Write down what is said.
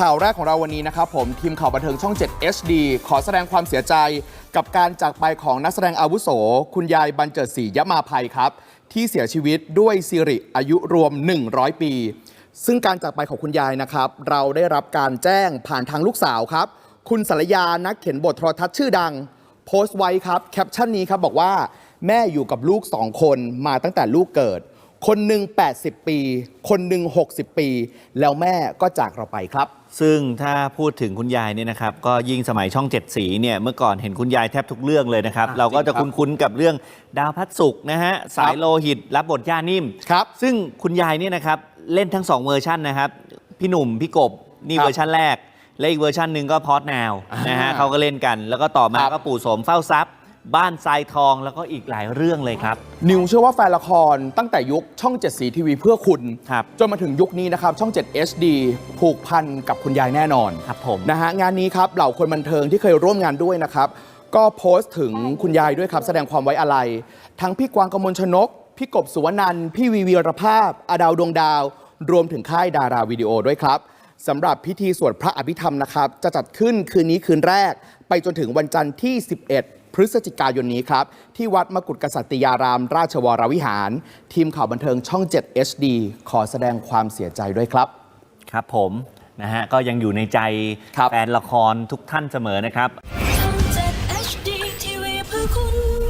ข่าวแรกของเราวันนี้นะครับผมทีมข่าวบันเทิงช่อง 7 HD ขอแสดงความเสียใจกับการจากไปของนักแสดงอาวุโส คุณยายบรรเจิดศรียมาภัยครับ ที่เสียชีวิตด้วยสิริอายุรวม 100 ปี ซึ่งการจากไปของคุณยายนะครับ เราได้รับการแจ้งผ่านทางลูกสาวครับ คุณสรยานักเขียนบทโทรทัศน์ชื่อดัง โพสต์ไว้ครับแคปชั่นนี้ครับบอกว่า แม่อยู่กับลูกสองคนมาตั้งแต่ลูกเกิด คนหนึ่ง80 ปี คนหนึ่ง60 ปี แล้วแม่ก็จากเราไปครับ ซึ่งถ้าพูดถึงคุณยายเนี่ยนะครับ ก็ยิ่งสมัยช่องเจ็ดสีเนี่ยเมื่อก่อนเห็นคุณยายแทบทุกเรื่องเลยนะครับ อะเราก็จริจะงครับคุ้นๆกับเรื่องดาวพัดสุกร์นะฮะสายโลหิตรับบทย่านิ่ม ครับ ซึ่งคุณยายเนี่ยนะครับเล่นทั้งสองเวอร์ชันนะครับ พี่หนุ่ม พี่กบ นี่ครับเวอร์ชันแรก และอีกเวอร์ชันหนึ่งก็พอดแนวนะฮะอ่าเขาก็เล่นกัน แล้วก็ต่อมาครับ ก็ปู่โสมเฝ้าทรัพย์ บ้านทรายทองแล้วก็อีกหลายเรื่องเลยครับ นิวเชื่อว่าแฟนละครตั้งแต่ยุคช่อง 7 สีทีวีเพื่อคุณ ครับ จนมาถึงยุคนี้นะครับ ช่อง 7 HD ผูกพันกับคุณยายแน่นอน ครับผม นะฮะงานนี้ครับเหล่าคนบันเทิงที่เคยร่วมงานด้วยนะครับ ก็โพสต์ถึงคุณยายด้วยครับ แสดงความไว้อาลัยทั้งพี่กวางกมลชนก พี่กบสุวรรณันท์พี่วีวีรภาพ อดาวดวงดาว รวมถึงค่ายดาราวิดีโอด้วยครับสำหรับพิธีสวดพระอภิธรรมนะครับ จะจัดขึ้นคืนนี้คืนแรก ไปจนถึงวันจันทร์ที่ 11 พฤศจิกายนนี้ครับ ที่วัดมกุฏกษัตริยาราม ราชวรวิหาร ทีมข่าวบันเทิงช่อง 7 HD ขอแสดงความเสียใจด้วยครับ ครับผมนะฮะก็ยังอยู่ในใจแฟนละครทุกท่านเสมอนะครับ HD TV เพื่อคุณ